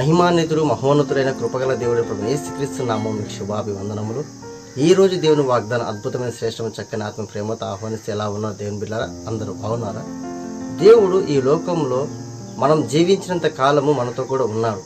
మహిమాన్వితుడు మహోన్నతుడైన కృపగల దేవుడి ప్రభు ఏసుక్రీస్తు నామం మీకు శుభాభివందనములు. ఈ రోజు దేవుని వాగ్దానం అద్భుతమైన శ్రేష్టమైన చక్కని ఆత్మ ప్రేమతో ఆహ్వానిస్తే ఎలా ఉన్నారు దేవుని బిడ్డారా? అందరూ బాగున్నారా? దేవుడు ఈ లోకంలో మనం జీవించినంత కాలము మనతో కూడా ఉన్నాడు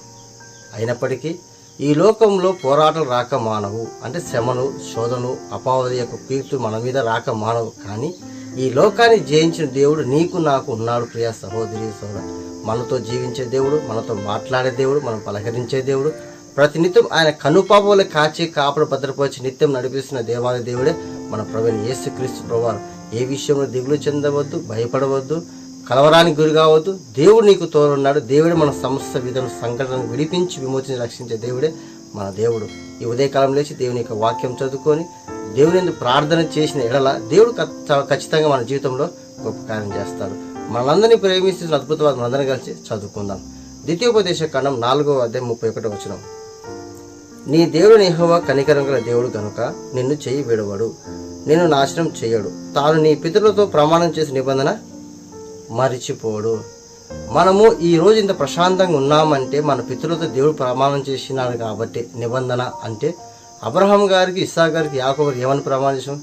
అయినప్పటికీ ఈ లోకంలో పోరాటాలు రాక మానవు. అంటే శ్రమలు శోధనలు అపావధి యొక్క కీర్తులు మన మీద రాక మానవు. కానీ ఈ లోకాన్ని జయించిన దేవుడు నీకు నాకు ఉన్నాడు ప్రియ సహోదరి సోదరు. మనతో జీవించే దేవుడు మనతో మాట్లాడే దేవుడు మనం పలకరించే దేవుడు. ప్రతినిత్యం ఆయన కనుపాపలు కాచి కాపుడు భద్రపరిచి నిత్యం నడిపిస్తున్న దేవాది దేవుడే మన ప్రవీణ యేసుక్రీస్తు ప్రభావం ఏ విషయంలో దిగులు చెందవద్దు భయపడవద్దు కలవరానికి గురి కావద్దు. దేవుడు నీకు తోడున్నాడు. దేవుడే మన సమస్త విధం సంఘటనను విడిపించి విమోచించి రక్షించే దేవుడే మన దేవుడు. ఈ ఉదయకాలం లేచి దేవుని యొక్క వాక్యం చదువుకొని దేవుని ఎందుకు ప్రార్థన చేసిన ఎడల దేవుడు ఖచ్చితంగా మన జీవితంలో గొప్ప కార్యం చేస్తాడు. మనందరినీ ప్రేమిస్తున్న అద్భుతవాదం మనందరం కలిసి చదువుకుందాం. ద్వితీయోపదేశ కాండం నాలుగో అధ్యాయం ముప్పై ఒకటో వచ్చినాం నీ దేవుడు నిహవ కనికరం గల దేవుడు గనుక నిన్ను చేయి విడవడు నిన్ను నాశనం చేయడు. తాను నీ పితరులతో ప్రమాణం చేసిన నిబంధన మరిచిపోడు. మనము ఈ రోజు ఇంత ప్రశాంతంగా ఉన్నామంటే మన పితరులతో దేవుడు ప్రమాణం చేసినాడు కాబట్టి నిబంధన అంటే అబ్రహం గారికి ఇస్సా గారికి యాకోబు ఏమని ప్రమాణించం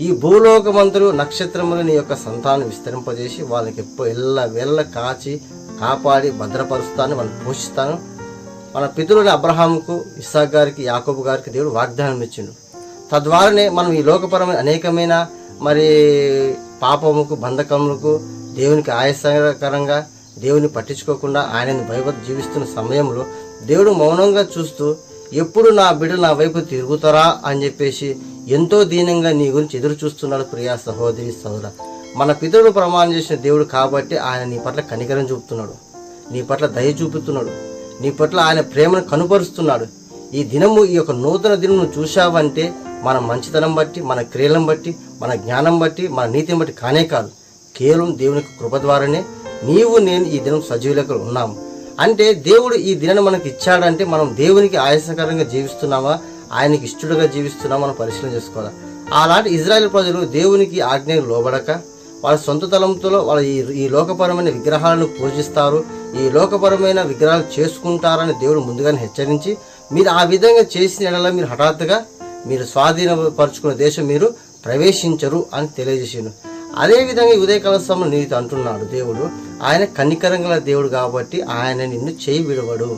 ఈ భూలోకమంతరు నక్షత్రములు నీ యొక్క సంతానం విస్తరింపజేసి వాళ్ళకి ఎప్పుడు ఎల్ల వెళ్ళ కాచి కాపాడి భద్రపరుస్తాను వాళ్ళని పోషిస్తాను. మన పితరుల అబ్రహాంకు ఇస్సాక్ గారికి యాకోబు గారికి దేవుడు వాగ్దానం ఇచ్చిండు. తద్వారానే మనం ఈ లోకపరమైన అనేకమైన మరి పాపముకు బంధకములకు దేవునికి ఆయాసకరంగా దేవుని పట్టించుకోకుండా ఆయనను భయపడి జీవిస్తున్న సమయంలో దేవుడు మౌనంగా చూస్తూ ఎప్పుడు నా బిడ్డ నా వైపు తిరుగుతారా అని చెప్పేసి ఎంతో దీనంగా నీ గురించి ఎదురు చూస్తున్నాడు ప్రియా సహోదరి సోదర. మన పితరుడు ప్రమాణం చేసిన దేవుడు కాబట్టి ఆయన నీ పట్ల కనికరం చూపుతున్నాడు. నీ పట్ల దయ చూపుతున్నాడు. నీ పట్ల ఆయన ప్రేమను కనుపరుస్తున్నాడు. ఈ దినము ఈ యొక్క నూతన దినం నువ్వు చూశావంటే మన మంచితనం బట్టి మన క్రియలను బట్టి మన జ్ఞానం బట్టి మన నీతిని బట్టి కానే కాదు. కేవలం దేవుని కృప ద్వారానే నీవు నేను ఈ దినం సజీవులకు ఉన్నాము. అంటే దేవుడు ఈ దినాన్ని మనకి ఇచ్చాడంటే మనం దేవునికి ఆయాసకరంగా జీవిస్తున్నామా? ఆయనకి ఇష్టడుగా జీవిస్తున్నామా? మనం పరిశీలన చేసుకోవాలి. అలాంటి ఇజ్రాయెల్ ప్రజలు దేవునికి ఆజ్ఞలు లోబడక వాళ్ళ సొంత తలంతో వాళ్ళ ఈ ఈ లోకపరమైన విగ్రహాలను పూజిస్తారు ఈ లోకపరమైన విగ్రహాలు చేసుకుంటారని దేవుడు ముందుగానే హెచ్చరించి మీరు ఆ విధంగా చేసిన ఎడల మీరు హఠాత్తుగా మీరు స్వాధీనపరుచుకున్న దేశం మీరు ప్రవేశించరు అని తెలియజేసిండు. అదేవిధంగా ఉదయకాల సమయంలో నీతో అంటున్నాడు దేవుడు ఆయన కన్నికరంగల దేవుడు కాబట్టి ఆయన నిన్ను చేయి విడవడు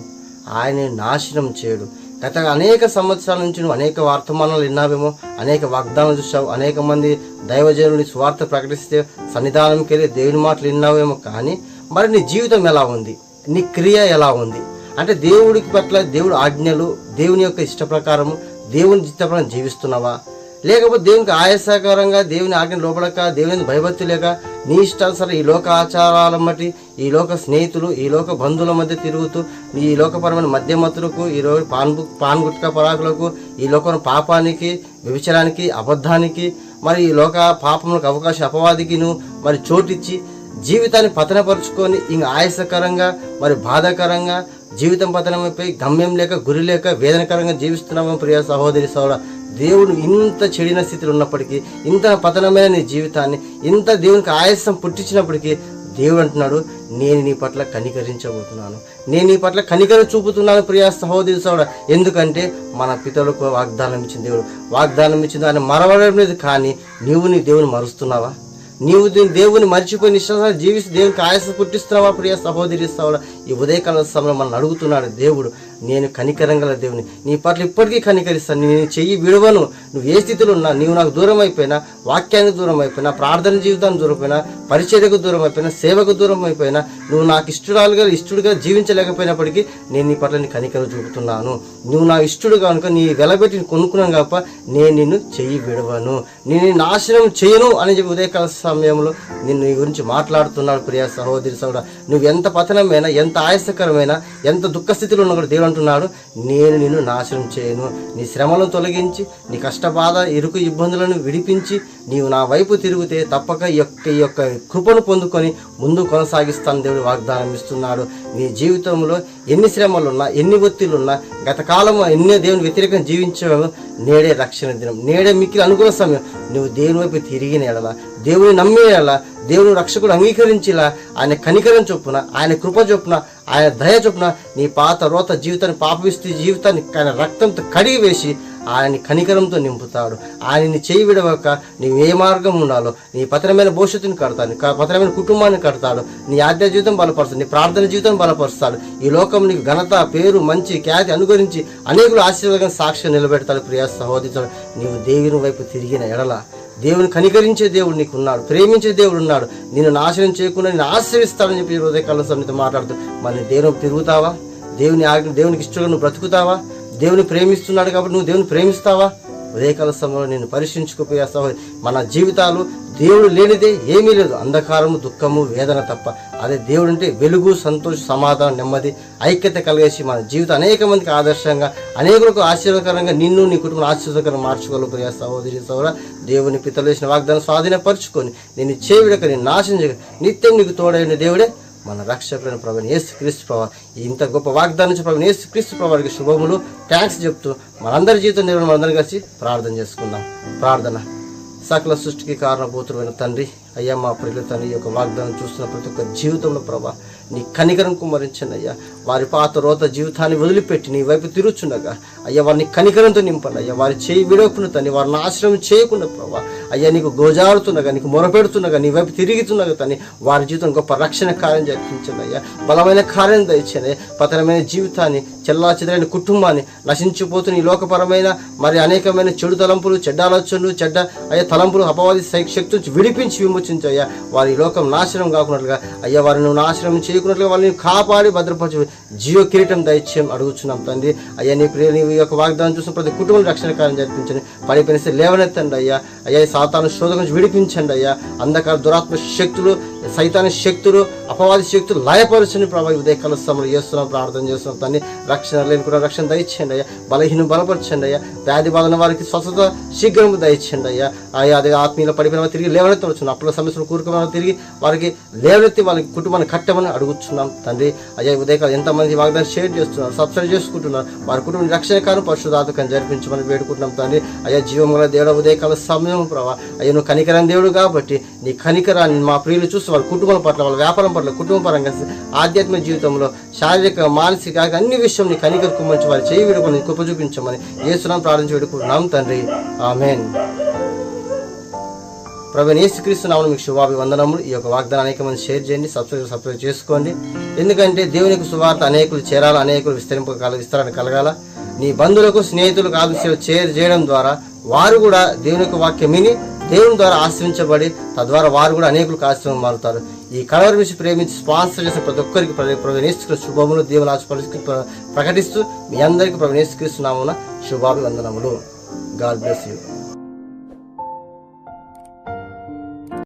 ఆయన నాశనం చేయడు. గత అనేక సంవత్సరాల నుంచి నువ్వు అనేక వర్తమానాలు విన్నావేమో అనేక వాగ్దానాలు చూసావు అనేక మంది దైవజనుని స్వార్థ ప్రకటిస్తే సన్నిధానంకి వెళ్ళి దేవుని మాటలు విన్నావేమో కానీ మరి నీ జీవితం ఎలా ఉంది? నీ క్రియ ఎలా ఉంది? అంటే దేవుడికి పట్ల దేవుడు ఆజ్ఞలు దేవుని యొక్క ఇష్ట ప్రకారము దేవుని చిత్తప్రకారం జీవిస్తున్నావా? లేకపోతే దేవునికి ఆయాసకరంగా దేవుని ఆజ్ఞ లోపడక దేవుని భయభక్తి లేక నీ ఇష్టానుసారం ఈ లోక ఆచారాల బట్టి ఈ లోక స్నేహితులు ఈ లోక బంధువుల మధ్య తిరుగుతూ ఈ లోకపరమైన మధ్యమతులకు ఈ రోజు పాన్ పాన్ గుట్క పరాకులకు ఈ లోక పాపానికి వ్యభిచారానికి అబద్ధానికి మరి ఈ లోక పాపములకు అవకాశం అపవాదికి నువ్వు మరి చోటిచ్చి జీవితాన్ని పతనపరుచుకొని ఇంక ఆయాసకరంగా మరి బాధాకరంగా జీవితం పతనమైపోయి గమ్యం లేక గురి లేక వేదనకరంగా జీవిస్తున్నాము ప్రియ సహోదరి సోదర దేవుడు ఇంత చెడిన స్థితిలో ఉన్నప్పటికీ ఇంత పతనమైన నీ జీవితాన్ని ఇంత దేవునికి ఆయాసం పుట్టించినప్పటికీ దేవుడు అంటున్నాడు నేను నీ పట్ల కనికరించబోతున్నాను. నేను నీ పట్ల కనికరం చూపుతున్నాను ప్రియా సహోదరి సోడ ఎందుకంటే మన పితలకు వాగ్దానం ఇచ్చిన దేవుడు వాగ్దానం ఇచ్చిన అని మరవడం లేదు కానీ నీవు నీ దేవుని మరుస్తున్నావా? నీవు దేవుని మర్చిపోయి నిశ్వాసాలు జీవిస్తూ దేవునికి ఆయాసం పుట్టిస్తున్నావా ప్రియ సహోదరి సోడ ఈ ఉదయకాల సమయంలో మనం అడుగుతున్నాడు దేవుడు నేను కనికరంగల దేవుని. నీ పట్ల ఇప్పటికీ కనికరిస్తాను. నేను చెయ్యి విడవను. నువ్వు ఏ స్థితిలో ఉన్నా నీవు నాకు దూరం అయిపోయినా వాక్యానికి దూరం అయిపోయినా ప్రార్థన జీవితానికి దూరం అయిపోయినా పరిచర్యకు దూరం అయిపోయినా సేవకు దూరం అయిపోయినా నువ్వు నాకు ఇష్టడాలుగా ఇష్టడుగా జీవించలేకపోయినప్పటికీ నేను నీ పట్ల నీ కనికరం చూపుతున్నాను. నువ్వు నా ఇష్టడు కనుక నీ వెలబెట్టి కొనుక్కున్నాను కాప నేను నిన్ను చెయ్యి విడవను. నేను నాశనం చేయను అని చెప్పి ఉదయకాల సమయంలో నిన్ను నీ గురించి మాట్లాడుతున్నాడు ప్రియా సహోదరి సోదర నువ్వు ఎంత పతనమైనా ఎంత ఆయాసకరమైన ఎంత దుఃఖస్థితిలో ఉన్న కూడా దేవుడు అంటున్నాడు నేను నిన్ను నాశనం చేయను. నీ శ్రమలను తొలగించి నీ కష్టబాధ ఇరుకు ఇబ్బందులను విడిపించి నీవు నా వైపు తిరిగితే తప్పక ఈ యొక్క ఈ యొక్క కృపను పొందుకొని ముందు కొనసాగిస్తాను దేవుడు వాగ్దానం ఇస్తున్నాడు. నీ జీవితంలో ఎన్ని శ్రమలున్నా ఎన్ని ఒత్తిళ్ళున్నా గతకాలం ఎన్నో దేవుని వ్యతిరేకంగా జీవించావు నేడే రక్షణ దినం. నేడే మిక్కిలి అనుకూల సమయం. నువ్వు దేవుని వైపు తిరిగిన ఎడల దేవుని నమ్మిన దేవుని రక్షకుడు అంగీకరించేలా ఆయన కనికరం చొప్పున ఆయన కృప చొప్పున ఆయన దయ చొప్పున నీ పాత రోత జీవితాన్ని పాపవిస్తూ జీవితాన్ని ఆయన రక్తంతో కడిగి వేసి ఆయన కనికరంతో నింపుతాడు. ఆయనని చేయి విడవక నీవు ఏ మార్గం ఉండాలో నీ పతనమైన భవిష్యత్తుని కడతాడు పత్రమైన పతనమైన కుటుంబాన్ని కడతాడు నీ ఆధ్య జీవితం బలపరుస్తాడు నీ ప్రార్థన జీవితం బలపరుస్తాడు. ఈ లోకం నీకు ఘనత పేరు మంచి ఖ్యాతి అనుగురించి అనేకులు ఆశీర్వాదం సాక్ష్యం నిలబెడతాడు ప్రియా సహోదరుడు నీవు దేవుని వైపు తిరిగిన ఎడల దేవుని కనికరించే దేవుడు నీకు ఉన్నాడు ప్రేమించే దేవుడు ఉన్నాడు. నిన్ను నాశనం చేయకుండా నేను ఆశ్రయిస్తాడని చెప్పి హృదయకాల సన్నిధితో మాట్లాడుతూ మరి దేవుని తిరుగుతావా? దేవుని ఆజ్ఞ దేవునికి ఇష్టంగా నువ్వు బ్రతుకుతావా? దేవుని ప్రేమిస్తున్నాడు కాబట్టి నువ్వు దేవుని ప్రేమిస్తావా? ఉదయకాల సమయంలో నేను పరీక్షించుకుపోయే సహోదరి మన జీవితాలు దేవుడు లేనిదే ఏమీ లేదు. అంధకారము దుఃఖము వేదన తప్ప. అదే దేవుడు అంటే వెలుగు సంతోష సమాధానం నెమ్మది ఐక్యత కలిగేసి మన జీవితం అనేక మందికి ఆదర్శంగా అనేకులకు ఆశీర్వకరంగా నిన్ను నీ కుటుంబం ఆశీర్వకరంగా మార్చుకోగలుగుతాయి సహోదరి సహోదర దేవుని పితలు వేసిన వాగ్దానం స్వాధీనపరుచుకొని నేను చేవిడక నేను నాశించక నిత్యం నీకు తోడైన దేవుడే మన రక్షకులైన ప్రభు యేసు క్రీస్తు ప్రభావ ఇంత గొప్ప వాగ్దానం నుంచి ప్రభు యేసు క్రీస్తు ప్రభావికి శుభములు థ్యాంక్స్ చెప్తూ మనందరి జీవితం నిర్వహణ మనందరం కలిసి ప్రార్థన చేసుకుందాం. ప్రార్థన. సకల సృష్టికి కారణభూతుడైన తండ్రి అయ్యా మా ప్రియుల తండ్రి ఈ యొక్క వాగ్దానం చూస్తున్న ప్రతి ఒక్క జీవితంలో ప్రభా నీ కనికరం కుమ్మరించండి అయ్యా. వారి పాత రోత జీవితాన్ని వదిలిపెట్టి నీ వైపు తిరుగుచుండగా. అయ్యా వారిని కనికరంతో నింపండి అయ్యా. వారి చేయి విడవకుండా తండ్రి వారిని ఆశ్రమం చేయకుండా ప్రభా అయ్యా నీకు గోజారుతుండగా నీకు మొరపెడుతుండగా నీ వైపు తిరుగుతుండగా తని వారి జీవితం గొప్ప రక్షణ కార్యం జరిపించండి అయ్యా. బలమైన కార్యం దయచేది పతనమైన జీవితాన్ని చెల్లా చెదరైన కుటుంబాన్ని నశించిపోతున్న ఈ లోకపరమైన మరి అనేకమైన చెడు తలంపులు చెడ్డ ఆలోచనలు చెడ్డ అయ్యా తలంపులు అపవాది శక్తి నుంచి విడిపించి విమోచించు అయ్యా. వారి లోకం నాశనం కాకున్నట్లుగా అయ్యా వారిని నాశనం చేయకున్నట్లుగా వాళ్ళని కాపాడి భద్రపరచు జియో కిరీటం దయచేయం అడుగుతున్నాం తండ్రి. అయ్యా నీ ప్రియ నీ యొక్క వాగ్దానం చూసిన ప్రతి కుటుంబం రక్షణ కార్యం జరిపించండి. పడిపోయిన లేవనెత్తండి అయ్యా. అయ్యా సాతాను శోధన నుంచి విడిపించండి అయ్యా. అంధకార దురాత్మ శక్తులు సైతాని శక్తులు అపవాది శక్తులు లయపరచని ప్రభావ ఉదయకాల సమయంలో చేస్తున్నాం ప్రార్థన చేస్తున్నాం. దాన్ని రక్షణ లేని కూడా రక్షణ దయచేయండి అయ్యా. బలహీనం బలపరచండి అయ్యా. వ్యాధి బాధన వారికి స్వస్థత శీఘ్రం దయచేయండి అయ్యా. అయ్యా అదే ఆత్మీయుల పడిపోయిన తిరిగి లేవనెత్తవచ్చు అప్పుల సమస్యలు కూరుకున్న. తిరిగి వారికి లేవనెత్తి వాళ్ళకి కుటుంబాన్ని కట్టమని అడుగుతున్నాం తండ్రి. అయ్యా ఉదయకాలం ఎంతమంది వాగ్దానం షేర్ చేస్తున్నారు సబ్స్క్రైబ్ చేసుకుంటున్నారు వారి కుటుంబం రక్షణ కాను పరిశుధాతకం జరిపించమని వేడుకుంటున్నాం తండ్రి. అయ్యా జీవం గల దేవుడు ఉదయకాల సమయం ప్రభావ అయ్యా నువ్వు కనికరం దేవుడు కాబట్టి నీ కనికరాన్ని మా ప్రియులు చూసి వాళ్ళ కుటుంబం పట్ల వాళ్ళ వ్యాపారం పట్ల కుటుంబ పరంగా ఆధ్యాత్మిక జీవితంలో శారీరక మానసిక అన్ని విషయం నీ కనికర వారి చేయి వేడుకొని కృప చూపించమని ఏసునాం ప్రార్థించి వేడుకుంటున్నాం తండ్రి. ఆమెన్. ప్రభు యేసుక్రీస్తు నామను మీకు శుభాభివందనములు. ఈ యొక్క వాగ్దానం అనేక మంది షేర్ చేయండి సబ్స్క్రైబ్ సబ్స్క్రైబ్ చేసుకోండి. ఎందుకంటే దేవునికి సువార్త అనేకులు చేరాలి అనేకులు విస్తరింప కల విస్తరణ కలగాల. నీ బంధువులకు స్నేహితులకు ఆదర్శ షేర్ చేయడం ద్వారా వారు కూడా దేవుని యొక్క వాక్యం విని దేవుని ద్వారా ఆశ్రయించబడి తద్వారా వారు కూడా అనేకులకు ఆశ్రమం మారుతారు. ఈ కలవరి మిషన్ ప్రేమించి స్పాన్సర్ చేసిన ప్రతి ఒక్కరికి ప్రవేశిస్తున్న శుభములు దేవుని ఆశపరి ప్రకటిస్తూ మీ అందరికీ ప్రవేశిస్తున్నామున శుభాభివందనములు. God bless you.